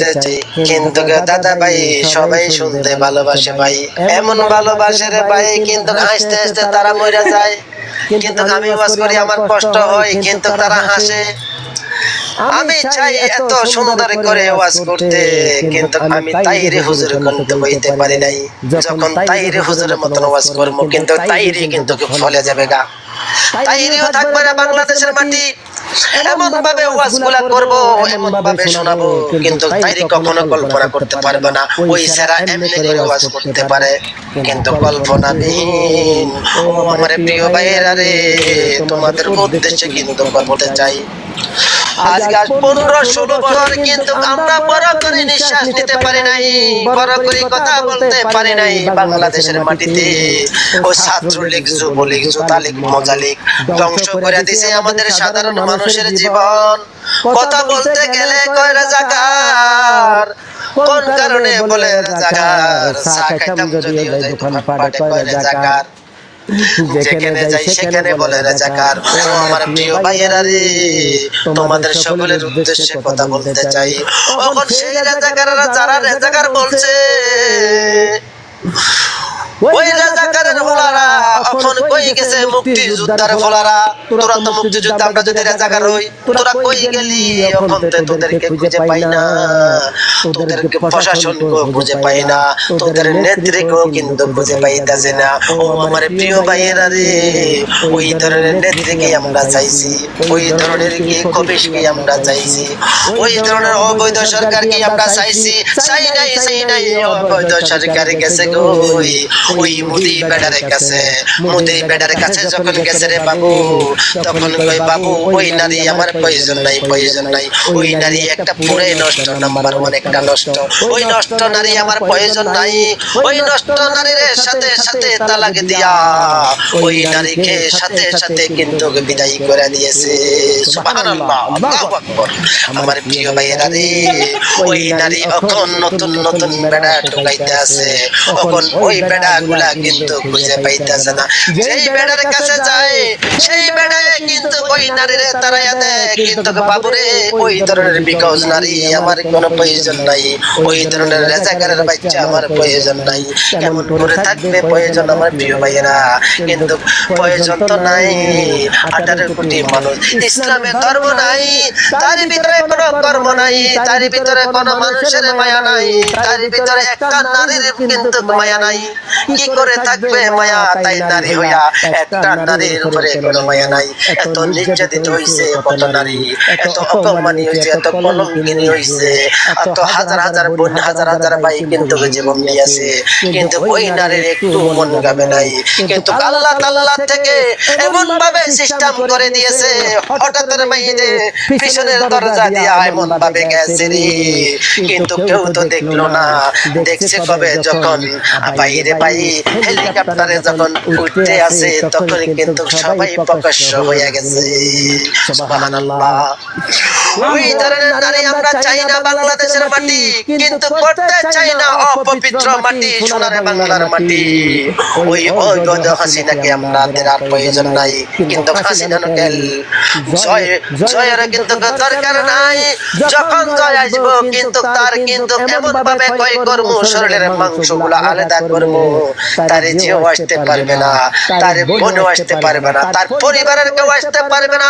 করতে চাই। কিন্তু দাদা ভাই, সবাই শুনতে ভালোবাসে ভাই। এমন ভালোবাসে রে ভাই, কিন্তু হাসতে হাসতে তারা মরে যায়। কিন্তু আমি ওয়াজ করি, আমার কষ্ট হয়, কিন্তু তারা হাসে। আমি চাই এত সুন্দর করে ওয়াজ করতে, কিন্তু আমি তাইরে হুজুর কিন্তু হইতে পারি নাই। যখন তাইরে হুজুরের মতন ওয়াজ করব কিন্তু তাইরে কিন্তু ফলে যাবে গা। তাইরেও থাকবে না বাংলাদেশের মাটি। এমন ভাবে ওয়াজগুলা করব এমন ভাবে শোনাবো কিন্তু তাইরে কখনো কল্পনা করতে পারবে না। ওই সারা এমনি করে ওয়াজ করতে পারে কিন্তু কল্পনাবিহীন ও আমার প্রিয় ভাইয়েরা রে তোমাদের উদ্দেশ্যে কিন্তু বলতে চাই। আজকে পনেরো ষোলো বছর কিন্তু আমরা বড় করে নিঃশ্বাস নিতে পারি নাই বড় করে কথা বলতে পারি নাই বাংলাদেশের মাটিতে। ও ছাত্রলীগ যুবলীগ জোতালীগ মজালীগ ধ্বংস করে দিছে আমাদের সাধারণ মানুষের জীবন। কথা বলতে গেলে কয় রাজাকার? কোন কারণে বলে রাজাকার? চা খাইতাম যদিও দোকান পাটে কয় রাজাকার? যেখানে যাই সেখানে বলে রাজাকার ও আমার প্রিয় ভাইয়েরা রে। তোমাদের সকলের উদ্দেশ্যে কথা বলতে চাই। তখন সেই রাজাকাররা যারা রাজাকার বলছে? ওই রাজাকারের ফলারা এখন কই গেছে মুক্তি যোদ্ধার ফলারা তোরা তো মুক্তি যোদ্ধা আমরা যদি রাজাকার হই তোরা কই গেলি? এখন তোদেরকে খুঁজে পাই না। তোদেরকে প্রশাসন খুঁজে পাই না। তোদের নেত্রীকেও কিন্তু খুঁজে পাইতাছে না। ও আমার প্রিয় ভাইয়েরা রে ওই ধরনের নেত্রীকে আমরা চাইছি। ওই ধরনের কি কবিশকে আমরা চাইছি। ওই ধরনের অবৈধ সরকারকে আমরা চাইছি? চাই নাই চাই নাই অবৈধ সরকারের কাছে কই ওই মোদি বেডারের কাছে মোদি বেডারের কাছে যখন গেছে রে বাবু তখন কই বাবু ওই নারী আমার প্রয়োজন নাই প্রয়োজন নাই। ওই নারী একটা পুরে নষ্ট নাম্বার ওয়ান একটা নষ্ট। ওই নষ্ট নারী আমার প্রয়োজন নাই। ওই নষ্ট নারীর সাথে সাথে তালাক দিয়া। ওই নারীকে সাথে সাথে কিন্তু বিদায় করে দিয়েছে। সুবহানাল্লাহ আল্লাহু আকবার। আমার প্রিয় ভাইয়েরা রে ওই নারী এখন নতুন নতুন বেড়া ঢুকাইতে আছে এখন ওই বেড়া গুলা কিন্তু খুঁজে পাইতেছে না। যেই বেড়ার কাছে যায় সেই বেড়ার নারীরে তারাইয়া দেয় কিন্তু বাবুরে ওই ধরনের বিকজ নারী আমার কোনো প্রয়োজন নাই। ওই ধরনের রেজাকারের বাচ্চা আমার প্রয়োজন নাই। কেমন করে থাকবে প্রয়োজন আমার প্রিয় ভাইয়েরা। কিন্তু প্রয়োজন তো নাই। আঠারো কোটি মানুষ। ইসলামের ধর্ম নাই। তার ভিতরে কোনো কর্ম নাই। তার ভিতরে কোনো মানুষের মায়া নাই। তার ভিতরে একটা নারীর কিন্তু মায়া নাই। কি করে থাকবে মায়া তাই নারী হইয়া একটা নারীর উপরে কোনো মায়া নাই এত নির্যাতিত হইছে কত নারী এত হইছে এত হইছে এত হাজার হাজার বোন হাজার হাজার ভাই কিন্তু জীবন দিয়েছে। কিন্তু ওই নারীর একটু মন গাবে নাই। কিন্তু আল্লাহ তাল্লাহ থেকে এমন ভাবে সিস্টেম করে দিয়েছে হঠাৎ পিছনের দরজা দিয়ে এমন ভাবে গেছে রে। কিন্তু কেউ তো দেখল না। দেখছে কবে যখন বাইরে পাই হেলিকপ্টারে যখন উঠতে আসে তখন কিন্তু সবাই প্রকাশ্য হয়ে গেছে সুবহানাল্লাহ। ওই ধরনের নারী আমরা চাই না বাংলাদেশের মাটি কিন্তু করতে চাই না অপবিত্র মাটি সোনার বাংলার মাটি। ওই অবৈধ হাসিনাকে আমাদের আর প্রয়োজন নাই কিন্তু হাসিনা নকেল জয় জয়ের কিন্তু দরকার নাই। যখন জয় আসব কিন্তু তার কিন্তু এমন ভাবে শরীরের মাংসগুলো আলাদা করব। তার যেও আসতে পারবে না। তার বোনও আসতে পারবে না। তার পরিবারের কেউ আসতে পারবে না।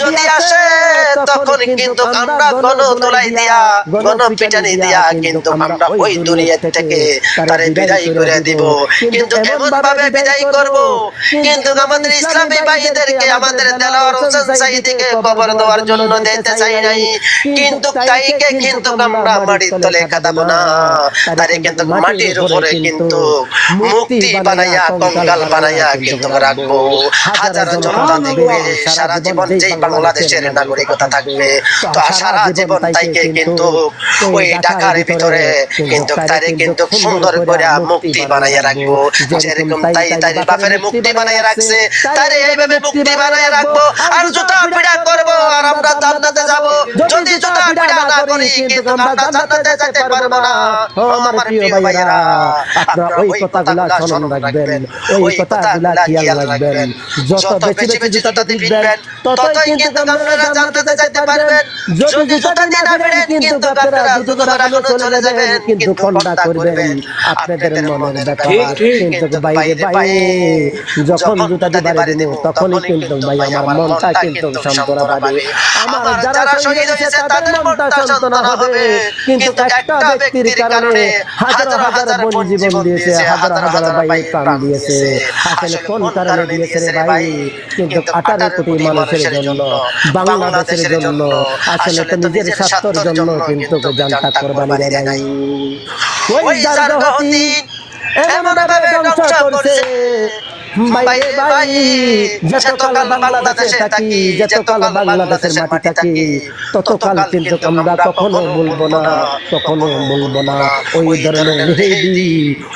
যদি আসে তখন কিন্তু আমরা গণ তোলাই দিয়া গণ পিটানি দিয়া কিন্তু আমরা ওই দুনিয়া থেকে তারে বিদায় করে দিব। কিন্তু এমন ভাবে বিদায় করব কিন্তু আমাদের ইসলামী ভাইদেরকে আমাদের দেলাওয়ার হোসেন সাইদিকে কবর দেওয়ার জন্য দিতে চাই নাই। কিন্তু তাইকে কিন্তু আমরা মাটির তলে কাঁদাবো না তারে কিন্তু মাটির উপরে কিন্তু মুক্তি বানাইয়া কঙ্গাল বানাইয়া কিন্তু রাখব হাজার জনতা দেখবে সারা জীবন যেই বাংলাদেশের নাগরিকতা থাকবে তো সারা জীবন তাইকে কিন্তু ওই ঢাকার ভিতরে কিন্তু তারে কিন্তু সুন্দর করে মুক্তি বানাইয়া রাখব যেরকম তাই তাই বাপের মুক্তি বানাইয়া রাখছে তারে এইভাবে মুক্তি বানাইয়া রাখব আর জুতা পিড়া করব আর আমরা জান্নাতে যাব। যদি জুতা পিড়া না করি কিন্তু আমরা জান্নাতে যেতে পারব না। ও আমার প্রিয় ভাইয়েরা আপনারা ওই কথাগুলা স্মরণ রাখবেন ওই কথাগুলা খেয়াল রাখবেন যত বেশি বেশি জুতা দিবেন ততই কিন্তু আপনারা জানতে চাইতে পারবেন যদি দিয়ে না ফেরেন কিন্তু আপনারা জুতো চলে যাবেন কিন্তু কোনটা করবেন। আপনাদের মনের ব্যাপার। কিন্তু বাইরে বাইরে যখন জুতা দিয়ে বাড়ি দেব তখনই কিন্তু ভাই আমার মনটা কিন্তু সান্ত্বনা পাবে আমার যারা শহীদ হয়েছে তাদের মনটা সান্ত্বনা হবে। কিন্তু একটা ব্যক্তির কারণে হাজার হাজার বোন জীবন দিয়েছে হাজার হাজার ভাই প্রাণ দিয়েছে। আসলে কোন কারণে দিয়েছে রে ভাই? কিন্তু আঠারো কোটি মানুষের জন্য বাংলাদেশের জন্য আসলে তো নিজের স্বার্থের জন্য কিন্তু জানটা কোরবানি দেয় নাই ওই এমন ভাবে ধ্বংস করছে। ভাই রে ভাই যতকাল বাংলাদেশে থাকি যতকাল বাংলাদেশের মাটি থাকি ততকাল কিন্তু আমরা কখনো বলব না কখনো বলব না। ওই ধরনের হেদি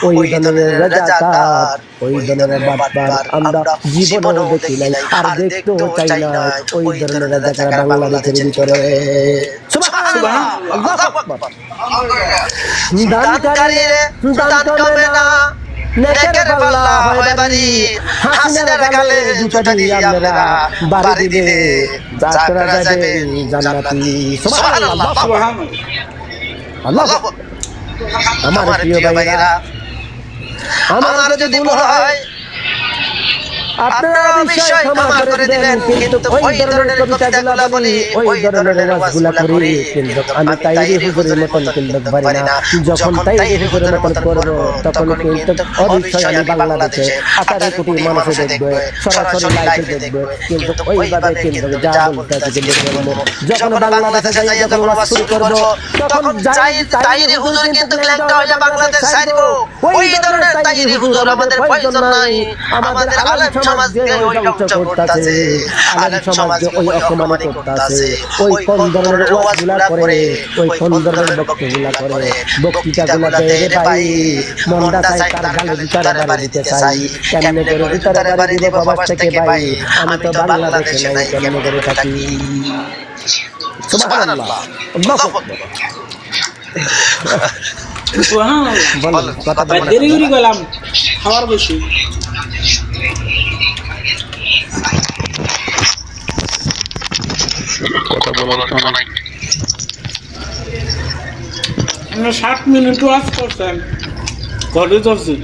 ওই ধরনের রাজাকার ওই ধরনের বাটপার আমরা জীবনেও দেখি নাই আর দেখতেও চাই না ওই ধরনের রাজাকার বাংলাদেশের ভিতরে। দান না। নেকের পাল্লা হয় বাড়ি হাসিনার গালে জুতা দিয়ে আমরা বাড়ি দিবে যাত্রা যাবে জান্নাতি। সুবহানাল্লাহ আল্লাহ। আমার প্রিয় ভাইরা আমার যদি ভুল হয় আপনারা বিষয় ক্ষমা করে দিবেন। কিন্তু ওই ধরনের কবিতাগুলো বলি ওই ধরনের ওয়াজগুলো করি কিন্তু আমি তাইরি হুজুরের মতন কিন্তু পারি না। যখন তাইরি হুজুরের মতন করব তখন কিন্তু অবশ্যই আমি বাংলাদেশে আঠারো কোটি মানুষ দেখবে সরাসরি লাইভে দেখবে। কিন্তু ওইভাবে কিন্তু যা বলতে আছে কিন্তু যখন বাংলাদেশে যাই যখন ওয়াজ শুরু করব তখন যাই তাইরি হুজুর কিন্তু ল্যাংটা হয়ে বাংলাদেশ ছাড়বো ওই ধরনের তাইরি হুজুর আমাদের প্রয়োজন নাই আমাদের আলেম সমাজ যে ওই ধ্বংস করতেছে আলেম সমাজ ওই অপমান করতেছে ওই কোন ধরনের ওয়াজগুলা করে ওই কোন ধরনের বক্তব্যগুলা করে বক্তৃতাগুলা দেয় রে ভাই মনটা চাই তার গালে ভিতরে বাড়ি দিতে চাই কেমনে করে ভিতরে বাড়ি দিব বাবার থেকে ভাই আমি তো বাংলাদেশে নাই কেমনে করে থাকি? সুবহানাল্লাহ আল্লাহু। আকবার বলেন কথা দেরি করে গেলাম খাবার বেশি আমরা ষাট মিনিট ওয়াজ করছেন। ঘরে ধরছি